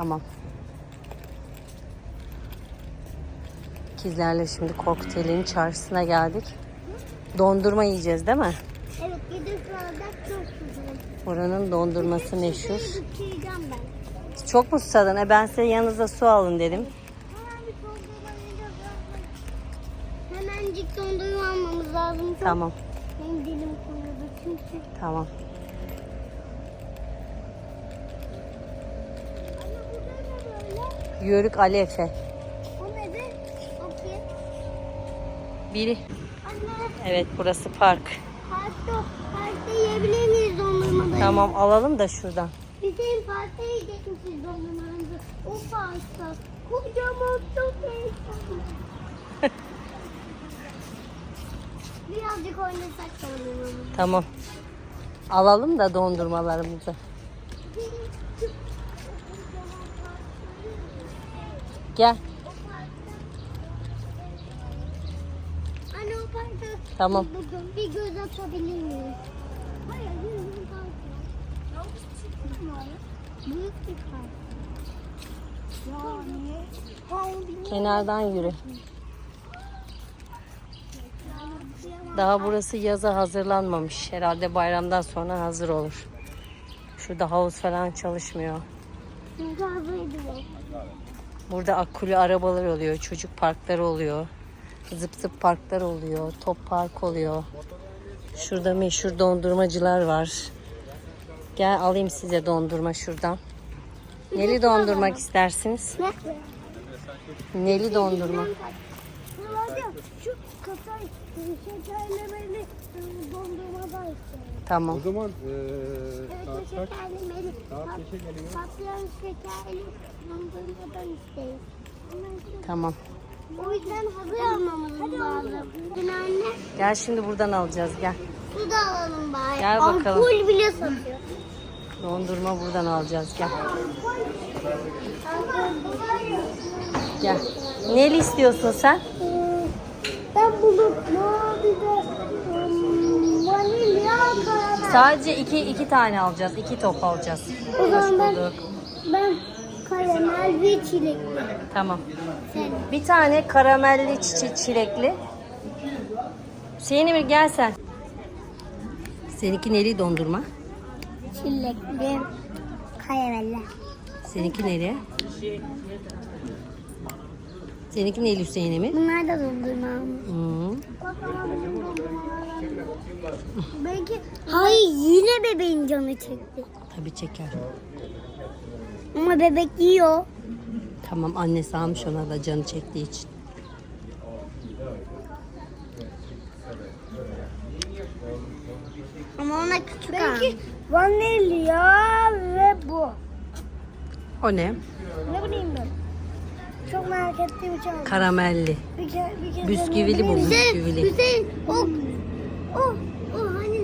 Tamam. İkizlerle şimdi kokteylin çarşısına geldik. Dondurma yiyeceğiz değil mi? Evet gidip bardak çok güzel. Buranın dondurması meşhur. Bitireceğim ben. Çok mu susadın? E ben size yanınıza su alın dedim. Hemencik dondurma almamız lazım. Tamam. Benim dilim kurudu çünkü. Tamam. Anne burada ne böyle? Yörük Ali Efe. O nedir? Okey. Biri. Anne Evet burası park. parkta, parkta yiyebilir miyiz dondurmaları? Tamam alalım da şuradan. Bizim parkta yiyecekmişiz dondurmalarımızı. O parkta. Kocaman çok heyecanlı. Birazcık oynasak dondurmamızı. Tamam. Alalım da dondurmalarımızı. Gel. Anne o parkta Tamam. bir göz atabilir miyiz? Hayır, bizim parkta. Büyük bir park. Yani. Kenardan yürü. Daha burası yaza hazırlanmamış. Herhalde bayramdan sonra hazır olur. Şurada havuz falan çalışmıyor. Çünkü hazırdı bu. Burada akülü arabalar oluyor, çocuk parkları oluyor. Zıp zıp parklar oluyor, top park oluyor. Şurada meşhur dondurmacılar var. Gel alayım size dondurma şuradan. Neli dondurmak istersiniz? Ne? Neli dondurma. Şu kasay şekerlemeli e, dondurmadan istiyorum. Tamam. O zaman o saat kaç? şekerlemeli. Saat pat- beşe geliyor. Patlayan şekerli dondurmadan isteyiz. Tamam. O yüzden hazır almamız lazım. Mi anne? Gel şimdi buradan alacağız gel. Su da alalım bari. Gel bakalım. Ampul bile satıyor. Dondurma buradan alacağız gel. Gel. Neli istiyorsun sen? Ben bunu mavi de. Sadece iki, iki tane alacağız. iki top alacağız. O zaman ben, ben karamel ve çilekli. Tamam. Sen. Bir tane karamelli çi- çilekli. Hüseyin Emir gel sen. Seninki neli dondurma? Çilekli. Karamelli. Seninki neli? Seninki neli Hüseyin Emir? Bunlar da dondurma. Hı. Belki... Hayır yine bebeğin canı çekti. Tabii çeker. Ama bebek yiyor. Tamam annesi almış ona da canı çektiği için. Ama ona küçük Belki vanilya ve bu. O ne? Ne bileyim ben. Çok merak ettiğim için aldım. Karamelli. Bir kere, bir kere Bisküvili bu, bisküvili. Hüseyin, o, o, o hani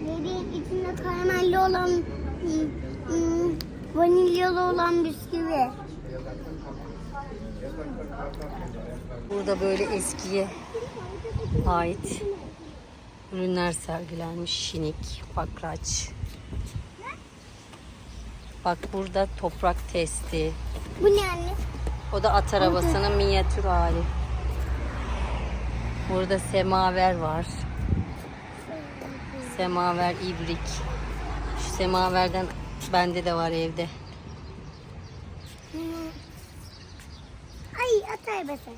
bebeğin içinde karamelli olan, ım, ım, vanilyalı olan bisküvi. Burada böyle eskiye ait ürünler sergilenmiş. Şinik, bakraç. Bak burada toprak testi. Bu ne anne? O da at arabasının minyatür hali. Burada semaver var. Semaver ibrik. Şu semaverden bende de var evde. Ay at arabası.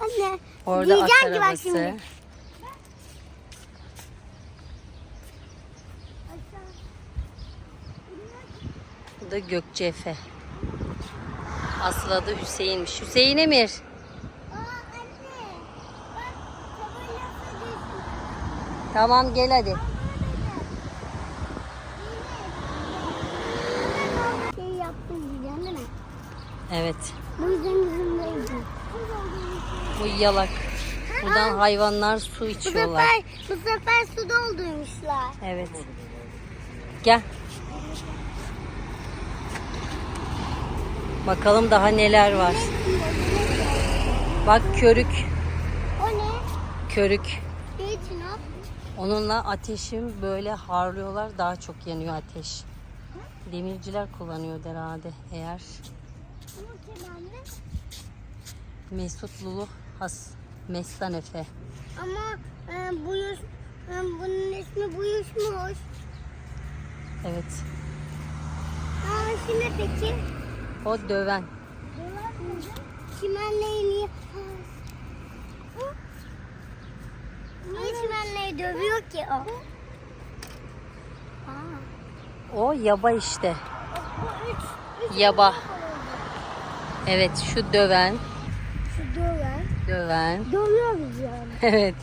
Anne. Orada at arabası. Bu da Gökçe Efe. Asıl adı Hüseyin'miş. Hüseyin Emir. Aa anne. Bak tabelası Tamam gel hadi. Şey yaptım diyeceğim değil mi? Evet. Bu yüzden yüzümdeydi. Bu yalak. Buradan hayvanlar su Bu içiyorlar. sefer, bu sefer su doldurmuşlar. Evet. Gel. Bakalım daha neler var. Bak körük. O ne? Körük. Ne için o? Onunla ateşim böyle harlıyorlar. Daha çok yanıyor ateş. Demirciler kullanıyor herhalde eğer. Mesut Lulu Has Mestan Efe. Ama e, bu yüz, e, bunun ismi bu yüzmüş. Evet. Aa şimdi peki? O döven. Çimenleyi niye? Niye çimenleyi dövüyor ki o? O yaba işte. Bu Yaba. Evet şu döven. Şu. Döven. Dövüyor bizi yani. Evet.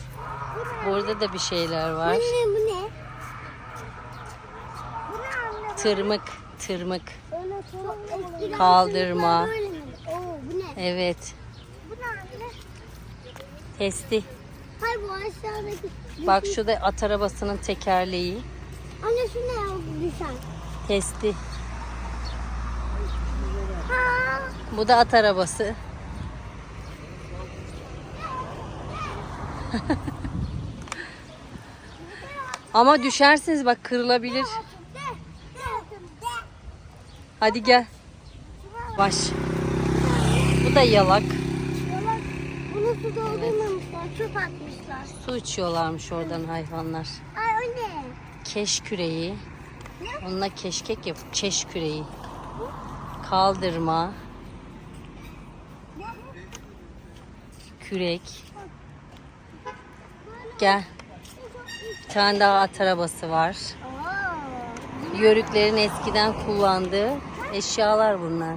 Burada da bir şeyler Bu var. ne bu ne? Bu ne anne? Tırmık. Tırmık. Eskiden Kaldırma. çocuklar böyle mi? Oo bu ne? Evet. Bu ne anne? Testi. Hayır bu aşağıdaki. Bak şu da at arabasının tekerleği. Anne şu ne ya düşen? Testi. Ha. Bu da at arabası. Ama düşersiniz bak kırılabilir. Hadi gel. Baş. Bu da yalak. Yalan. Bunu su doldurmamışlar. Çöp atmışlar. Su içiyorlarmış oradan hayvanlar. Ay o ne? Keş küreği. Onunla keşkek yap. Keş küreği. Kaldırma. Kürek. Gel. Bir tane daha at arabası var. Yörüklerin eskiden kullandığı eşyalar bunlar.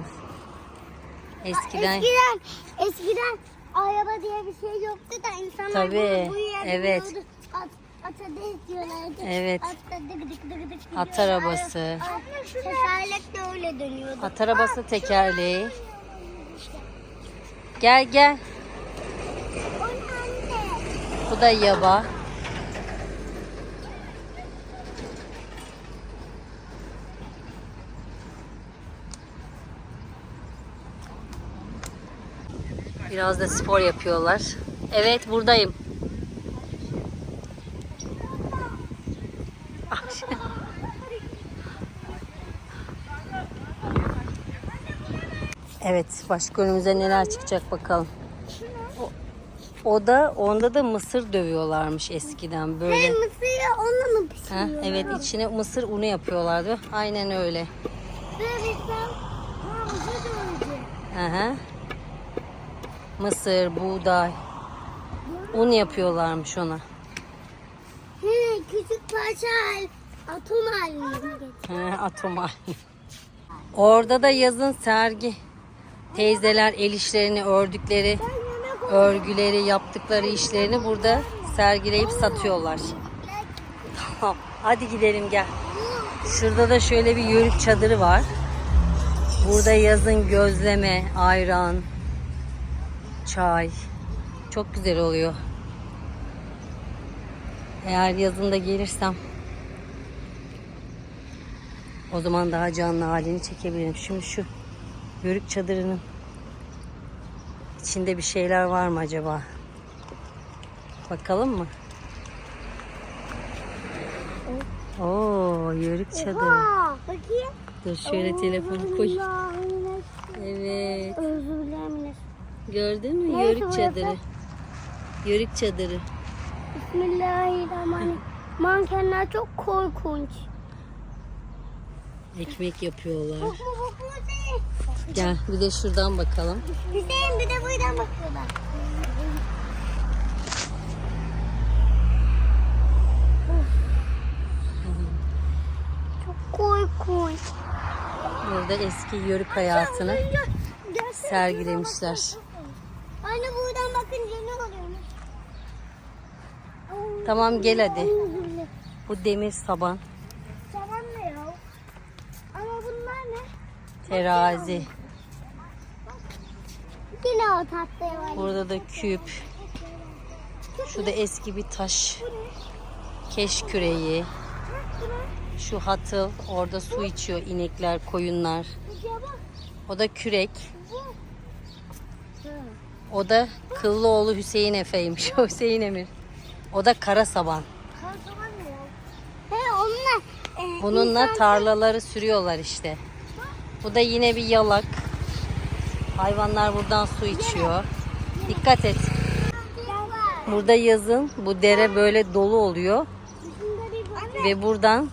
Eskiden Eskiden, eskiden araba diye bir şey yoktu da insanlar Tabii, bunu bu yere evet. biniyordu. At, ata denk diyorlardı. Evet. Atta dık dık dık dık At arabası. Ay- ay, Tekerlek de öyle dönüyordu. at arabası tekerleği. Gel gel. O ne anne? Bu da yaba. Biraz da spor yapıyorlar. Evet buradayım. Evet başka önümüze neler çıkacak bakalım. O, o da onda da mısır dövüyorlarmış eskiden böyle. Hey mısırı onunla mı Ha, pişiriyor? evet içine mısır unu yapıyorlardı. Aynen öyle. Ha dövücü. Hı hı. Mısır, buğday. Un yapıyorlarmış ona. He küçük parça atom halinde getir. He, atom hali. Orada da yazın sergi. Teyzeler el işlerini ördükleri, örgüleri, yaptıkları işlerini burada sergileyip satıyorlar. Tamam, hadi gidelim gel. Şurada da şöyle bir yörük çadırı var. Burada yazın gözleme, ayran, çay. Çok güzel oluyor. Eğer yazında gelirsem o zaman daha canlı halini çekebilirim. Şimdi şu yörük çadırının içinde bir şeyler var mı acaba? Bakalım mı? Oo, yörük çadırı. Bakayım. Dur şöyle telefonu koy. Evet. Gördün mü Neresi yörük burası? çadırı? Yörük çadırı. Bismillahirrahmanirrahim. Mankenler çok korkunç. Ekmek yapıyorlar. Bak bu bak bu Hüseyin. Gel bir de şuradan bakalım. Hüseyin bir de buradan bakıyorlar. Çok korkunç. Burada eski yörük hayatını sergilemişler. Anne buradan bakınca ne oluyormuş? Tamam gel hadi. Bu demir saban, Tamam ne ya? Ama bunlar ne? terazi. Yine o tatlıya var. Burada da küp. Şu da eski bir taş. Keş küreği. Şu hatıl. Orada su içiyor inekler, koyunlar. O da kürek. O da Kıllıoğlu Hüseyin Efe'ymiş. Hüseyin Emir. O da kara saban. Kankaman ne ya? He onlar e, Bununla insan- tarlaları sürüyorlar işte. Bu da yine bir yalak. Hayvanlar buradan su içiyor. Dikkat et. Burada yazın bu dere böyle dolu oluyor ve buradan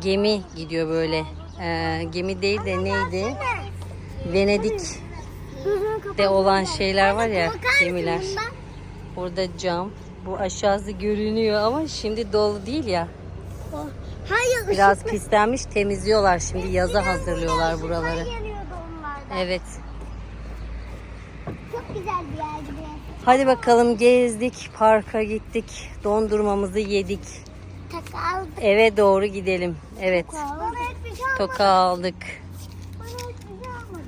gemi gidiyor böyle. Ee, gemi değil de neydi? Venedik de olan şeyler var ya gemiler. Burada cam. Bu aşağısı görünüyor ama şimdi dolu değil ya. Oh. Hayır Biraz ışıklı- pislenmiş temizliyorlar şimdi yaza hazırlıyorlar buraları. Evet. Çok güzel bir yerdi. Hadi bakalım gezdik, parka gittik, dondurmamızı yedik. Takal. Eve doğru gidelim. Evet. Bana hiçbir şey. Toka aldık. Bana hiçbir şey almadı.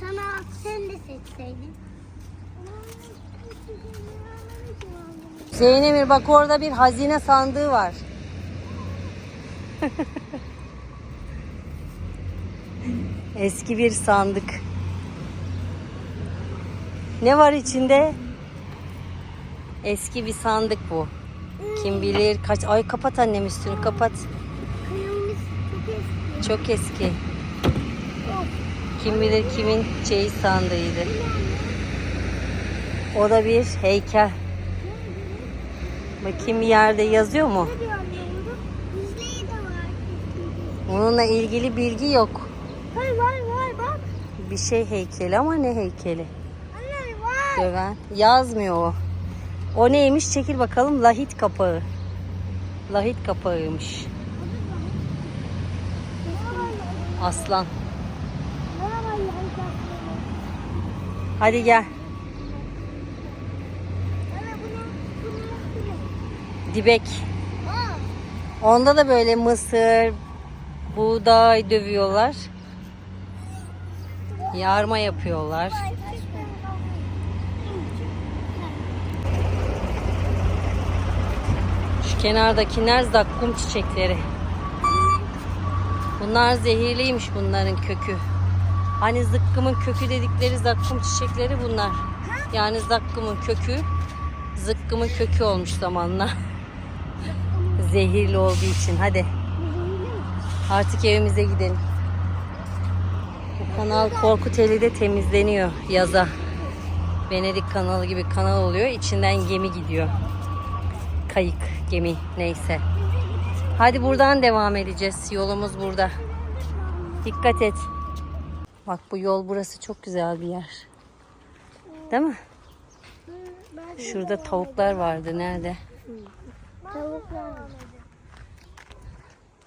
Sana sen de seçseydin. Zeynep'ir bak orada bir hazine sandığı var. Eski bir sandık. Ne var içinde? Eski bir sandık bu. Kim bilir kaç... Ay kapat annem üstünü kapat. Çok eski. Kim bilir kimin şey sandığıydı. O da bir heykel. Bakayım yerde yazıyor mu? Var. Onunla ilgili bilgi yok. Hayır var var bak. Bir şey heykeli ama ne heykeli? Anne var. Döven. Yazmıyor o. O neymiş? Çekil bakalım. Lahit kapağı. Lahit kapağıymış. Aslan. Hadi gel. Dibek. Onda da böyle mısır, buğday dövüyorlar. Yarma yapıyorlar. Şu kenardakiler zakkum çiçekleri. Bunlar zehirliymiş bunların kökü. Hani zıkkımın kökü dedikleri zakkum çiçekleri bunlar. Yani zakkumun kökü zıkkımın kökü olmuş zamanla. Zehirli olduğu için. Hadi artık evimize gidelim. Bu kanal Korkuteli de temizleniyor yaza. Venedik kanalı gibi kanal oluyor. İçinden gemi gidiyor. Kayık, gemi neyse. Hadi buradan devam edeceğiz. Yolumuz burada. Dikkat et. Bak bu yol burası çok güzel bir yer. Değil mi? Şurada tavuklar vardı. Nerede? Tavuklar.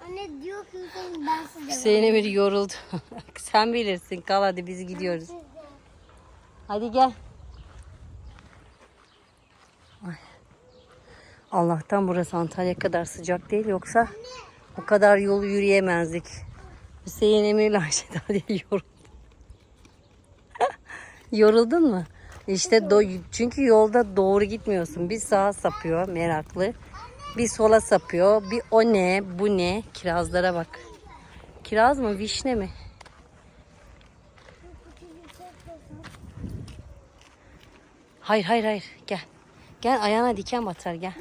Anne diyor ki Hüseyin ben size Hüseyin Emir yoruldu. Sen bilirsin. Kal hadi biz gidiyoruz. Hadi gel. Allah'tan burası Antalya kadar sıcak değil yoksa o kadar yolu yürüyemezdik. Hüseyin Emir ile Ayşe Daliye yoruldu. Yoruldun mu? İşte do- çünkü yolda doğru gitmiyorsun. Bir sağa sapıyor meraklı. Bir sola sapıyor. Bir o ne bu ne? Kirazlara bak. Kiraz mı vişne mi? Hayır hayır hayır gel. Gel ayağına diken batar gel.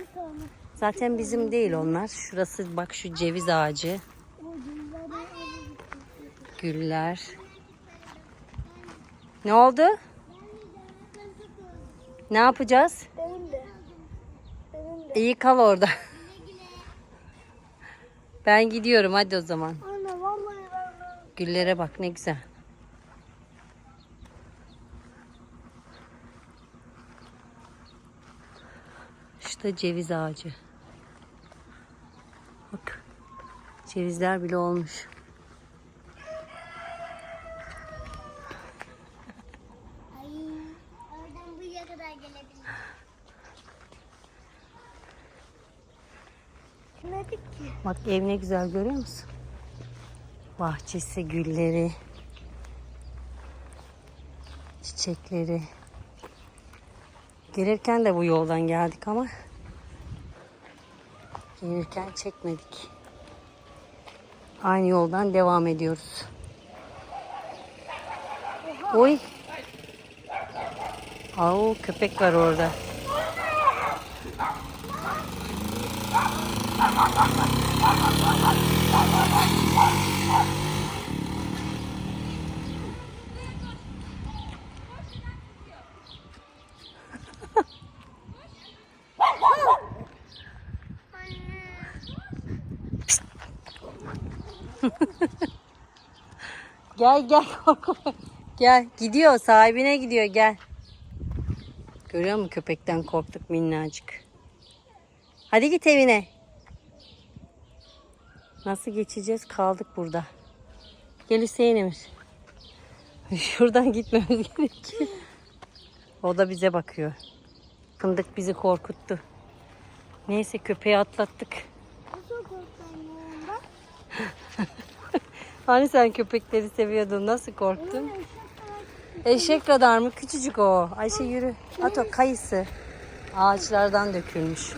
Zaten bizim değil onlar. Şurası bak şu ceviz ağacı. Güller. Ne oldu? Ne yapacağız? İyi kal orada. Ben gidiyorum hadi o zaman. Anne vallahi ben. Güllere bak ne güzel. İşte ceviz ağacı. Bak. Cevizler bile olmuş. Ay, oradan buraya kadar gelebilir. Dedik ki. Bak ev ne güzel görüyor musun? Bahçesi, gülleri, çiçekleri. Gelirken de bu yoldan geldik ama gelirken çekmedik. Aynı yoldan devam ediyoruz. Oy. Au köpek var orada. Gel gel korkma. Gel gidiyor sahibine gidiyor gel. Görüyor musun köpekten korktuk minnacık. Hadi git evine. Nasıl geçeceğiz kaldık burada. Gel Hüseyin Emir. Şuradan gitmemiz gerekiyor. O da bize bakıyor. Fındık bizi korkuttu. Neyse köpeği atlattık. Nasıl? Hani sen köpekleri seviyordun nasıl korktun? Eşek radar mı? Küçücük o. Ayşe yürü. At o kayısı. Ağaçlardan dökülmüş.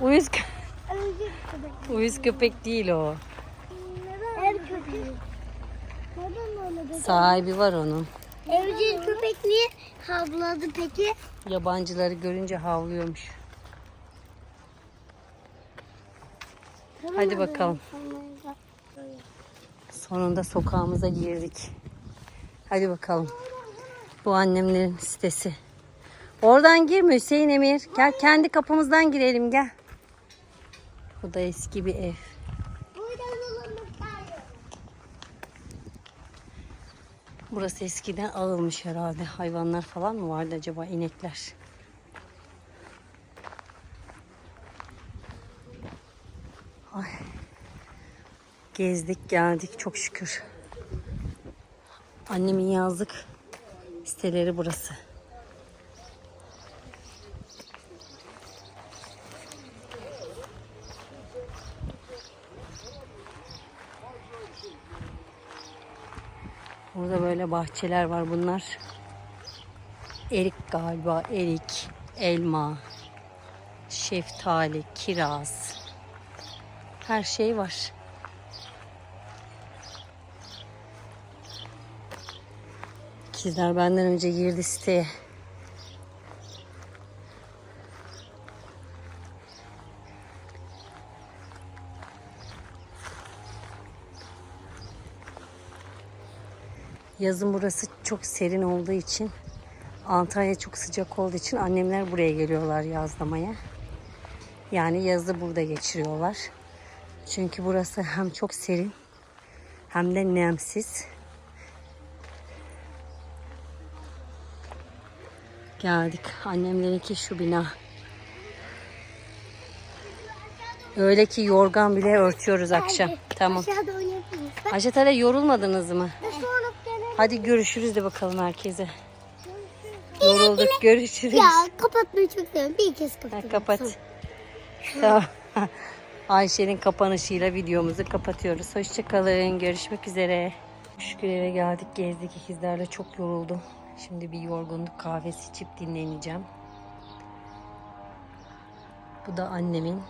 Uyuz, köpek. uyuz köpek değil o. Neden? Ev köpeği. Neden öyle dedi? Sahibi var onun. Evcil köpek niye havladı peki? Yabancıları görünce havlıyormuş. Hadi bakalım. Sonunda sokağımıza girdik. Hadi bakalım. Bu annemlerin sitesi. Oradan girme Hüseyin Emir. Gel kendi kapımızdan girelim gel. Bu da eski bir ev. Burası eskiden ağılmış herhalde. Hayvanlar falan mı vardı acaba? İnekler. Ay. Gezdik geldik çok şükür. Annemin yazlık siteleri burası. Burada bahçeler var bunlar. Erik galiba, erik, elma, şeftali, kiraz. Her şey var. İkizler benden önce girdi siteye. Yazın burası çok serin olduğu için Antalya çok sıcak olduğu için annemler buraya geliyorlar yazlamaya. Yani yazı burada geçiriyorlar. Çünkü burası hem çok serin hem de nemsiz. Geldik. Annemlerinki şu bina. Öyle ki yorgan bile örtüyoruz akşam. Tamam. Aşağıda yorulmadınız mı? Sonra. Hadi görüşürüz de bakalım herkese. Yorulduk. Görüşürüz. Ya kapatmayı çok seviyorum. Bir kez Ha, kapatalım. kapat. Tamam. Ayşe'nin kapanışıyla videomuzu kapatıyoruz. Hoşçakalın. Görüşmek üzere. Şükür eve geldik. Gezdik ikizlerle. Çok yoruldum. Şimdi bir yorgunluk kahvesi içip dinleneceğim. Bu da annemin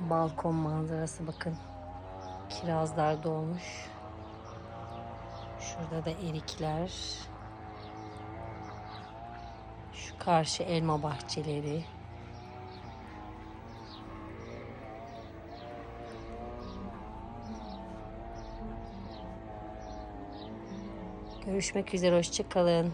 balkon manzarası. Bakın. Kirazlar dolmuş. Şurada da erikler. Şu karşı elma bahçeleri. Görüşmek üzere, hoşçakalın.